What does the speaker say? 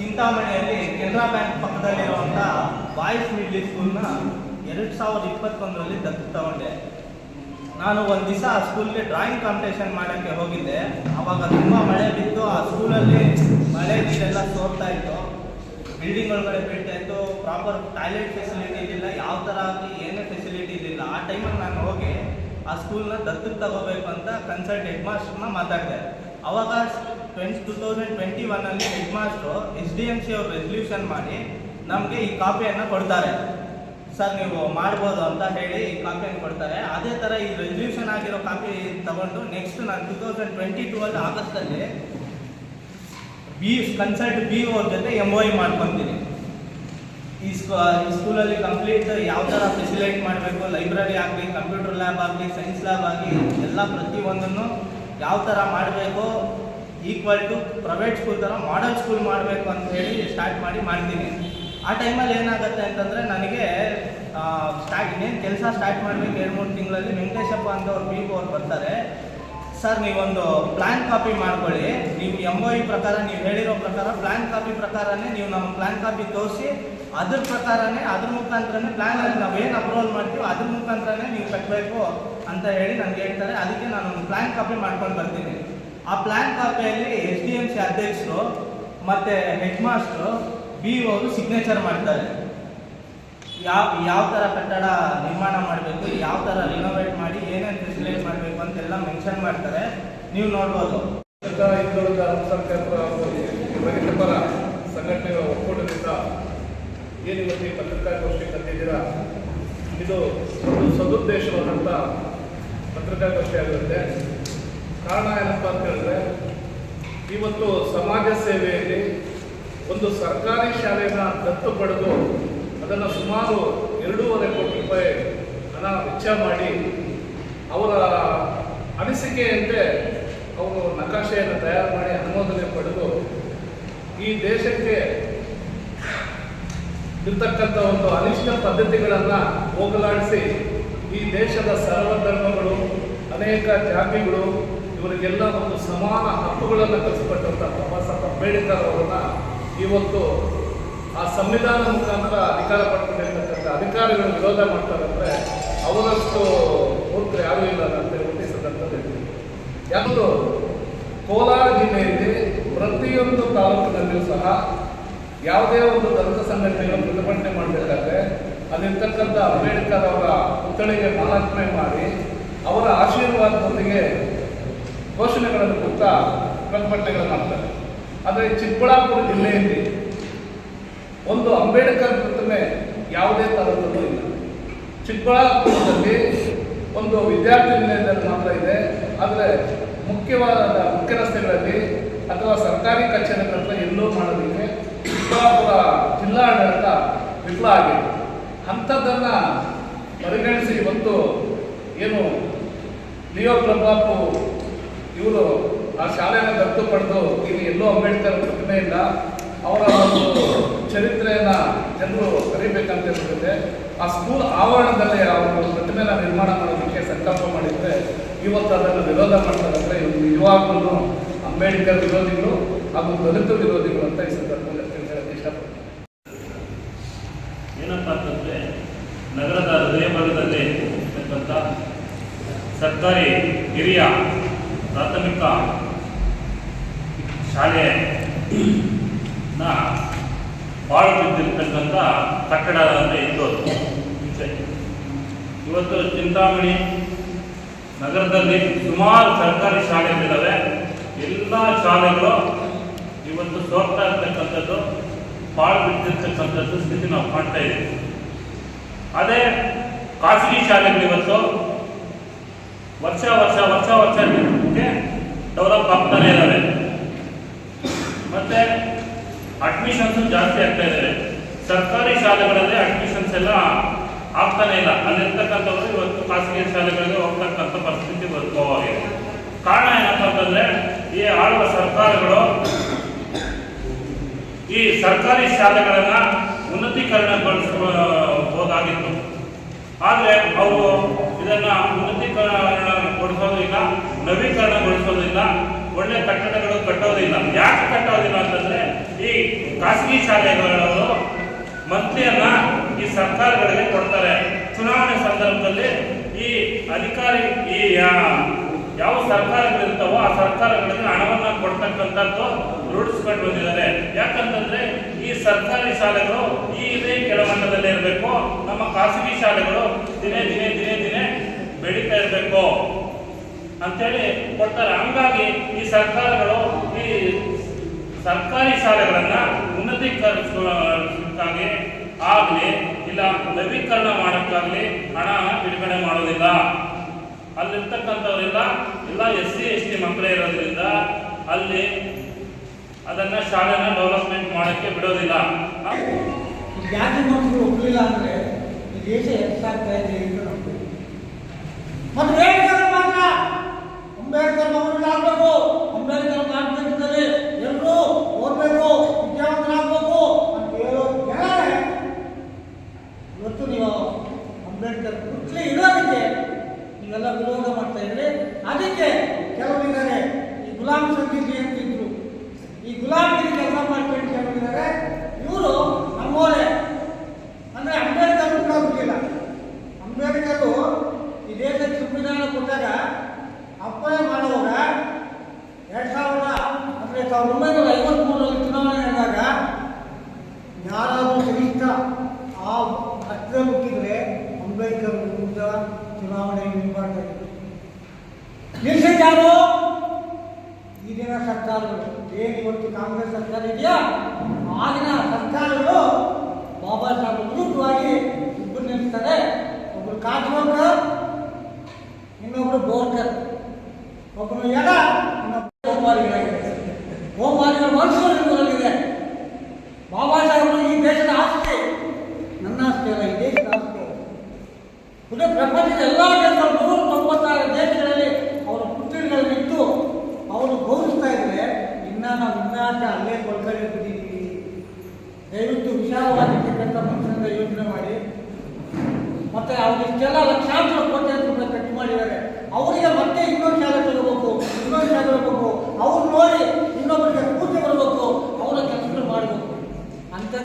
ಚಿಂತಾಮಣಿಯಲ್ಲಿ Canara bank ಪಕ್ಕದಲ್ಲಿರುವಂಥ boys middle ಸ್ಕೂಲ್ನ ಎರಡು ಸಾವಿರದ ಇಪ್ಪತ್ತೊಂದರಲ್ಲಿ ದತ್ತು ತಗೊಂಡೆ. ನಾನು ಒಂದು ದಿವಸ ಆ ಸ್ಕೂಲ್ಗೆ ಡ್ರಾಯಿಂಗ್ ಕಾಂಪಿಟೇಷನ್ ಮಾಡೋಕ್ಕೆ ಹೋಗಿದ್ದೆ. ಆವಾಗ ತುಂಬ ಮಳೆ ಬಿತ್ತು. ಆ ಸ್ಕೂಲಲ್ಲಿ ಮಳೆ ನೀರೆಲ್ಲ ಸೋರ್ತಾ ಇತ್ತು. ಬಿಲ್ಡಿಂಗ್ ಒಳಗಡೆ ಬೀಳ್ತಾ ಇತ್ತು ಪ್ರಾಪರ್ ಟಾಯ್ಲೆಟ್ ಫೆಸಿಲಿಟಿ ಇರಲಿಲ್ಲ ಯಾವ ಥರ ಆಗಲಿ ಏನೇ ಫೆಸಿಲಿಟಿ ಇರಲಿಲ್ಲ ಆ ಟೈಮಲ್ಲಿ ನಾನು ಹೋಗಿ ಆ ಸ್ಕೂಲ್ನ ದತ್ತು ತಗೋಬೇಕು ಅಂತ ಕನ್ಸಲ್ಟ್ ಹೆಡ್ ಮಾಸ್ಟರ್ನ ಮಾತಾಡಿದೆ. ಅವಾಗ ಟ್ವೆಂಟಿ ಟೂ ತೌಸಂಡ್ ಟ್ವೆಂಟಿ ಒನ್ನಲ್ಲಿ head master S D M C ಅವರು ರೆಸಲ್ಯೂಷನ್ ಮಾಡಿ ನಮಗೆ ಈ ಕಾಪಿಯನ್ನು ಕೊಡ್ತಾರೆ. ಸರ್, ನೀವು ಮಾಡ್ಬೋದು ಅಂತ ಹೇಳಿ ಈ ಕಾಪಿಯನ್ನು ಕೊಡ್ತಾರೆ. ಅದೇ ಥರ ಈ ರೆಸಲ್ಯೂಷನ್ ಆಗಿರೋ ಕಾಪಿ ತಗೊಂಡು ನೆಕ್ಸ್ಟ್ ನಾನು ಟೂ ತೌಸಂಡ್ ಟ್ವೆಂಟಿ ಟೂ ಅಲ್ಲಿ ಆಗಸ್ಟಲ್ಲಿ ಬಿ ಕನ್ಸಲ್ಟ್ ಬಿ ಅವ್ರ ಜೊತೆ ಎಂ ಒ ಮಾಡ್ಕೊತೀನಿ. ಈ ಸ್ಕೂ, ಈ ಸ್ಕೂಲಲ್ಲಿ ಕಂಪ್ಲೀಟ್ ಯಾವ ಥರ ಫೆಸಿಲೇಟ್ ಮಾಡಬೇಕು? ಲೈಬ್ರರಿ ಆಗಲಿ ಕಂಪ್ಯೂಟರ್ ಲ್ಯಾಬ್ ಆಗಲಿ ಸೈನ್ಸ್ ಲ್ಯಾಬ್ ಆಗಲಿ, ಎಲ್ಲ ಪ್ರತಿಯೊಂದನ್ನು ಯಾವ ಥರ ಮಾಡಬೇಕು? ಈಕ್ವಲ್ ಟು ಪ್ರೈವೇಟ್ ಸ್ಕೂಲ್ ಥರ ಮಾಡಲ್ ಸ್ಕೂಲ್ ಮಾಡಬೇಕು ಅಂತ ಹೇಳಿ ಸ್ಟಾರ್ಟ್ ಮಾಡಿ ಮಾಡ್ತೀನಿ. ಆ ಟೈಮಲ್ಲಿ ಏನಾಗುತ್ತೆ ಅಂತಂದರೆ ನನಗೆ ಸ್ಟಾರ್ಟ್ ಇನ್ನೇನು ಕೆಲಸ ಸ್ಟಾರ್ಟ್ ಮಾಡಬೇಕು ಎರಡು ಮೂರು ತಿಂಗಳಲ್ಲಿ ವೆಂಕಟೇಶಪ್ಪ ಅಂತ ಅವ್ರು ಬಿ ಅವ್ರು ಬರ್ತಾರೆ. ಸರ್, ನೀವೊಂದು ಪ್ಲಾನ್ ಕಾಪಿ ಮಾಡ್ಕೊಳ್ಳಿ. ನೀವು ಎಂ ಒ ಪ್ರಕಾರ, ನೀವು ಹೇಳಿರೋ ಪ್ರಕಾರ ಪ್ಲಾನ್ ಕಾಪಿ ಪ್ರಕಾರನೇ ನೀವು ನಮ್ಮ ಪ್ಲಾನ್ ಕಾಪಿ ತೋರಿಸಿ, ಅದ್ರ ಪ್ರಕಾರನೇ, ಅದ್ರ ಮುಖಾಂತರನೇ ಪ್ಲಾನ್ ಅಲ್ಲಿ ನಾವು ಏನು ಅಪ್ರೂವಲ್ ಮಾಡ್ತೀವೋ ಅದ್ರ ಮುಖಾಂತರನೇ ನೀವು ಕಟ್ಟಬೇಕು ಅಂತ ಹೇಳಿ ನನಗೆ ಹೇಳ್ತಾರೆ. ಅದಕ್ಕೆ ನಾನು ಒಂದು ಪ್ಲಾನ್ ಕಾಪಿ ಮಾಡ್ಕೊಂಡು ಬರ್ತೀನಿ. ಆ ಪ್ಲಾನ್ ಕಾಪಿಯಲ್ಲಿ ಎಸ್ ಡಿ ಎಂ ಸಿ ಅಧ್ಯಕ್ಷರು ಮತ್ತು ಹೆಡ್ ಮಾಸ್ಟ್ರು ಬಿ ಅವರು ಸಿಗ್ನೇಚರ್ ಮಾಡ್ತಾರೆ. ಯಾವ ಯಾವ ಥರ ಕಟ್ಟಡ ನಿರ್ಮಾಣ ಮಾಡಬೇಕು, ಯಾವ ಥರ ರಿನೋವೇಟ್ ಮಾಡಿ ಏನೇನು ಫೆಸಿಲಿಟಿ ಮಾಡಬೇಕು ಅಂತೆಲ್ಲ ಮೆನ್ಷನ್ ಮಾಡ್ತಾರೆ. ನೀವು ನೋಡ್ಬೋದು. ಹಿಂದುಳಿದ ಅಲ್ಪಸಂಖ್ಯಾತರ ಹಾಗೂ ರೈತಪರ ಸಂಘಟನೆಗಳ ಒಕ್ಕೂಟದಿಂದ ಏನು ಇವತ್ತು ಈ ಪತ್ರಿಕಾಗೋಷ್ಠಿ ಕರೆದಿದ್ದೀರಾ ಇದು ಒಂದು ಸದುದ್ದೇಶವಾದಂಥ ಪತ್ರಿಕಾಗೋಷ್ಠಿ ಆಗಿರುತ್ತೆ. ಕಾರಣ ಏನಪ್ಪ ಅಂತ ಹೇಳಿದ್ರೆ, ಇವತ್ತು ಸಮಾಜ ಸೇವೆಯಲ್ಲಿ ಒಂದು ಸರ್ಕಾರಿ ಶಾಲೆನ ದತ್ತು ಪಡೆದು ಅದನ್ನು ಸುಮಾರು ಎರಡೂವರೆ ಕೋಟಿ ರೂಪಾಯಿ ಹಣ ವೆಚ್ಚ ಮಾಡಿ ಅವರ ಅನಿಸಿಕೆಯಂತೆ ಅವರು ನಕಾಶೆಯನ್ನು ತಯಾರು ಮಾಡಿ ಅನುಮೋದನೆ ಪಡೆದು ಈ ದೇಶಕ್ಕೆ ಇರ್ತಕ್ಕಂಥ ಒಂದು ಅನಿಷ್ಟ ಪದ್ಧತಿಗಳನ್ನು ಹೋಗಲಾಡಿಸಿ ಈ ದೇಶದ ಸರ್ವಧರ್ಮಗಳು, ಅನೇಕ ಜಾತಿಗಳು, ಇವರಿಗೆಲ್ಲ ಒಂದು ಸಮಾನ ಹಕ್ಕುಗಳನ್ನು ಕಲಿಸಿಕೊಟ್ಟಂಥ ಬಾಬಾ ಸಾಹೇಬ್ ಅಂಬೇಡ್ಕರ್ ಅವರನ್ನು ಇವತ್ತು ಆ ಸಂವಿಧಾನ ಮುಖಾಂತರ ಅಧಿಕಾರ ಪಡ್ಕೊಂಡಿರ್ತಕ್ಕಂಥ ಅಧಿಕಾರಿಗಳು ವಿರೋಧ ಮಾಡ್ತಾರಂದ್ರೆ ಅವರಷ್ಟು ಮೂರ್ತ ಯಾರೂ ಇಲ್ಲ ಅಂತ ಯಾವುದು ಕೋಲಾರ ಜಿಲ್ಲೆಯಲ್ಲಿ ಪ್ರತಿಯೊಂದು ತಾಲೂಕಿನಲ್ಲಿಯೂ ಸಹ ಯಾವುದೇ ಒಂದು ದಲಿತ ಸಂಘಟನೆಗಳು ಪ್ರತಿಭಟನೆ ಮಾಡಬೇಕಾದ್ರೆ ಅಲ್ಲಿರ್ತಕ್ಕಂಥ ಅಂಬೇಡ್ಕರ್ ಅವರ ಪುತ್ಥಳಿಗೆ ಮಾಲಾರ್ಪಣೆ ಮಾಡಿ ಅವರ ಆಶೀರ್ವಾದದೊಂದಿಗೆ ಘೋಷಣೆಗಳನ್ನು ಕೊಡ್ತಾ ಪ್ರತಿಭಟನೆಗಳನ್ನು ಮಾಡ್ತಾರೆ. ಆದರೆ ಚಿಕ್ಕಬಳ್ಳಾಪುರ ಜಿಲ್ಲೆಯಲ್ಲಿ ಒಂದು ಅಂಬೇಡ್ಕರ್ ಪ್ರತಿಮೆ ಯಾವುದೇ ಥರದಲ್ಲೂ ಇಲ್ಲ. ಚಿಕ್ಕಬಳ್ಳಾಪುರದಲ್ಲಿ ಒಂದು ವಿದ್ಯಾರ್ಥಿ ನಿಲಯದಲ್ಲಿ ಮಾತ್ರ ಇದೆ. ಆದರೆ ಮುಖ್ಯವಾದ ಮುಖ್ಯ ರಸ್ತೆಗಳಲ್ಲಿ ಅಥವಾ ಸರ್ಕಾರಿ ಕಚೇರಿಗಳನ್ನ ಎಲ್ಲೋ ಮಾಡೋದಕ್ಕೆ ಚಿಕ್ಕಬಳ್ಳಾಪುರ ಜಿಲ್ಲಾಡಳಿತ ವಿಫಲ ಆಗಿದೆ. ಅಂಥದ್ದನ್ನು ಪರಿಗಣಿಸಿ ಇವತ್ತು ಏನು ಲಿಯೋ ಪ್ರಭಾಪು ಇವರು ಆ ಶಾಲೆಯನ್ನು ದತ್ತು ಪಡೆದು ಇಲ್ಲಿ ಎಲ್ಲೋ ಅಂಬೇಡ್ಕರ್ ಇಲ್ಲ, ಅವರ ಒಂದು ಚರಿತ್ರೆಯನ್ನು ಜನರು ಕರಿಬೇಕಂತ ಹೇಳ್ತಿದ್ದೆ ಆ ಸ್ಕೂಲ್ ಆವರಣದಲ್ಲಿ ಆ ಒಂದು ಪ್ರತಿಮೆನ ನಿರ್ಮಾಣ ಮಾಡಿದ್ರೆ ಇವತ್ತು ಅದನ್ನು ವಿರೋಧ ಮಾಡ್ತಾರೆ ಅಂದ್ರೆ ಇವ್ರು ನಿಜವಾಗ್ಲೂ ಅಂಬೇಡ್ಕರ್ ವಿರೋಧಿಗಳು ಹಾಗೂ ದಲಿತ ವಿರೋಧಿಗಳು ಅಂತ ಈ ಸಂದರ್ಭದಲ್ಲಿ ಹೇಳಕ್ಕೆ ಇಷ್ಟಪಡ್ತೀನಿ. ಏನಪ್ಪ ಅಂತಂದರೆ ನಗರದ ಹೃದಯ ಭಾಗದಲ್ಲಿ ಇರ್ತಕ್ಕಂಥ ಸರ್ಕಾರಿ ಹಿರಿಯ ಪ್ರಾಥಮಿಕ ಶಾಲೆ ನ ಬಾಳು ಬಿದ್ದಿರ್ತಕ್ಕಂಥ ಕಟ್ಟಡ ಅಂದರೆ ಇತ್ತು ಇವತ್ತು ಚಿಂತಾಮಣಿ ನಗರದಲ್ಲಿ ಸುಮಾರು ಸರ್ಕಾರಿ ಶಾಲೆಗಳಿದ್ದಾವೆ ಎಲ್ಲ ಶಾಲೆಗಳು ಇವತ್ತು ಸೋರ್ತಾ ಇರ್ತಕ್ಕಂಥದ್ದು, ಪಾಳು ಬಿದ್ದಿರ್ತಕ್ಕಂಥದ್ದು ಸ್ಥಿತಿ ನಾವು ಕಾಣ್ತಾ ಇದ್ದೀವಿ. ಅದೇ ಖಾಸಗಿ ಶಾಲೆಗಳು ಇವತ್ತು ವರ್ಷ ವರ್ಷ ವರ್ಷ ವರ್ಷಕ್ಕೆ ಡೆವಲಪ್ ಆಗ್ತಾನೆ ಇದ್ದಾವೆ ಮತ್ತೆ ಅಡ್ಮಿಷನ್ಸ್ ಜಾಸ್ತಿ ಆಗ್ತಾ ಇದ್ದಾವೆ ಸರ್ಕಾರಿ ಶಾಲೆಗಳಲ್ಲಿ ಅಡ್ಮಿಷನ್ಸ್ ಎಲ್ಲ ಆಗ್ತಾನೆ ಇಲ್ಲ. ಅಲ್ಲಿರ್ತಕ್ಕಂಥವ್ರು ಇವತ್ತು ಖಾಸಗಿ ಶಾಲೆಗಳಿಗೆ ಹೋಗ್ತಕ್ಕಂಥ ಪರಿಸ್ಥಿತಿ ಉದ್ಭವವಾಗಿದೆ ಕಾರಣ ಏನಪ್ಪ ಅಂತಂದ್ರೆ ಈ ಆಳುವ ಸರ್ಕಾರಗಳು ಈ ಸರ್ಕಾರಿ ಶಾಲೆಗಳನ್ನ ಉನ್ನತೀಕರಣಗೊಳಿಸಬಹುದಾಗಿತ್ತು ಆದರೆ ಅವು ಇದನ್ನ ಉನ್ನತೀಕರಣಗೊಳಿಸೋದಿಲ್ಲ, ನವೀಕರಣಗೊಳಿಸೋದಿಲ್ಲ, ಒಳ್ಳೆ ಕಟ್ಟಡಗಳು ಕಟ್ಟೋದಿಲ್ಲ. ಯಾಕೆ ಕಟ್ಟೋದಿಲ್ಲ ಅಂತಂದ್ರೆ ಈ ಖಾಸಗಿ ಶಾಲೆಗಳವರು ಮಂತ್ರಿಯನ್ನ ಈ ಸರ್ಕಾರಗಳಿಗೆ ಕೊಡ್ತಾರೆ. ಚುನಾವಣೆ ಸಂದರ್ಭದಲ್ಲಿ ಈ ಅಧಿಕಾರಿ, ಈ ಯಾವ ಸರ್ಕಾರಗಳಿರ್ತಾವೋ ಆ ಸರ್ಕಾರಗಳಿಗೆ ಹಣವನ್ನ ಕೊಡ್ತಕ್ಕಂಥದ್ದು ರೂಢಿಸ್ಕೊಂಡು ಬಂದಿದ್ದಾರೆ. ಯಾಕಂತಂದ್ರೆ ಈ ಸರ್ಕಾರಿ ಶಾಲೆಗಳು ಈ ಇದೇ ಕೆಳಮಟ್ಟದಲ್ಲಿ ಇರಬೇಕು. ನಮ್ಮ ಖಾಸಗಿ ಶಾಲೆಗಳು ದಿನೇ ದಿನೇ ದಿನೇ ದಿನೇ ಬೆಳೀತಾ ಇರಬೇಕು. ಅಂತೇಳಿ ಕೊಡ್ತಾರೆ ಹಂಗಾಗಿ ಈ ಸರ್ಕಾರಗಳು ಈ ಸರ್ಕಾರಿ ಶಾಲೆಗಳನ್ನ ಉನ್ನತೀಕರಿಸಿ ಆಗಲಿ, ಇಲ್ಲ ನವೀಕರಣ ಮಾಡೋಕ್ಕಾಗಲಿ ಹಣ ಬಿಡುಗಡೆ ಮಾಡೋದಿಲ್ಲ. ಅಲ್ಲಿರ್ತಕ್ಕಂಥವರೆಲ್ಲ ಎಲ್ಲ ಎಸ್ ಸಿ, ಎಸ್ ಟಿ ಮಕ್ಕಳೇ ಇರೋದ್ರಿಂದ ಅಲ್ಲಿ ಅದನ್ನ ಶಾಲೆನ ಡೆವಲಪ್ಮೆಂಟ್ ಮಾಡೋಕ್ಕೆ ಬಿಡೋದಿಲ್ಲ. ಜಾತಿ ಮಕ್ಕಳು ಒಪ್ಪಲಿಲ್ಲ ಅಂದ್ರೆ ದೇಶ ಹೆಚ್ಚಾಗ್ತಾ ಇದೆ ಮತ್ತು ಬೇಡಿಕೆ ಮಾತ್ರ. ಅಂಬೇಡ್ಕರ್ ಮಗನಾಗಬೇಕು ಅಂಬೇಡ್ಕರ್ ಮಾರ್ಗದರ್ಶನದಲ್ಲಿ ಎಲ್ಲರೂ ಓದಬೇಕು, ವಿದ್ಯಾವಂತರಾಗಬೇಕು ಅಂತ ಹೇಳೋ ಇವತ್ತು ನೀವು ಅಂಬೇಡ್ಕರ್ ಕುರ್ಚಿ ಇರೋದಕ್ಕೆ ನೀವೆಲ್ಲ ವಿರೋಧ ಮಾಡ್ತಾ ಇದ್ರೆ ಅದಕ್ಕೆ ಕೆಲವರಿದ್ದಾರೆ, ಈ ಗುಲಾಮ್ ಸಂಗೀತಿ ಅಂತಿದ್ರು ಈ ಗುಲಾಮಿಗೆ ಕೆಲಸ ಮಾಡ್ಕೊಂಡು ಕೆಲವರಿದ್ದಾರೆ, ಇವರು ನಮ್ಮೋರೆ ಅಂದ್ರೆ ಅಂಬೇಡ್ಕರ್ ಕೂಡ ಹೋಗಿಲ್ಲ. ಅಂಬೇಡ್ಕರ್ ಈ ದೇಶಕ್ಕೆ ಸಂವಿಧಾನ ಕೊಟ್ಟಾಗ ಅಪ್ಪಾಯ ಮಾಡುವಾಗ ಎರಡ್ ಸಾವಿರದ ಅಂದ್ರೆ ಸಾವಿರದ ಒಂಬೈನೂರ ಐವತ್ಮೂರರಲ್ಲಿ ಚುನಾವಣೆ ಆದಾಗ ಯಾರಾದರೂ ಕನಿಷ್ಠ ಆ ಹತ್ತಿರ ಮುಟ್ಟಿದ್ರೆ ಅಂಬೇಡ್ಕರ್ ವಿರುದ್ಧ ಚುನಾವಣೆ ನಿಲ್ಬಾರ್ದು ನಿಲ್ಸಿದ್ದಾರು ಈಗಿನ ಸರ್ಕಾರಗಳು ಏನು ಇವತ್ತು ಕಾಂಗ್ರೆಸ್ ಸರ್ಕಾರ ಇದೆಯಾ ಆಗಿನ ಸರ್ಕಾರಗಳು ಪ್ರಪಂಚದ ಎಲ್ಲ ದೇಶಗಳು ತೊಂಬತ್ತಾರು ದೇಶಗಳಲ್ಲಿ ಅವರ ಪುತ್ರಿಗಳಿದ್ದು ಅವರು ಗೌರವಿಸ್ತಾ ಇದ್ರೆ ಇನ್ನ ನಾವು ಇನ್ನಾಟ ಅಲ್ಲೇ ಕೊಳ್ಕಡೆ ಬಿಟ್ಟಿದ್ದೀವಿ ದಯವಿಟ್ಟು ವಿಶಾಲವಾಗಿರ್ತಕ್ಕಂಥ ಮನಸ್ಸಿನಿಂದ ಯೋಚನೆ ಮಾಡಿ. ಮತ್ತೆ ಅವ್ರಿಗೆ ಇಷ್ಟೆಲ್ಲ ಲಕ್ಷಾಂತರ ಕೋಟಿ ರೂಪಾಯಿ ಖರ್ಚು ಮಾಡಿದ್ದಾರೆ. ಅವರಿಗೆ ಮತ್ತೆ ಇನ್ನೊಂದು ಶಾಲೆ ತಗೋಬೇಕು ಇನ್ನೊಂದು ಶಾಲೆ ತಗೋಬೇಕು ಅವ್ರು ನೋಡಿ ಇನ್ನೊಬ್ಬರಿಗೆ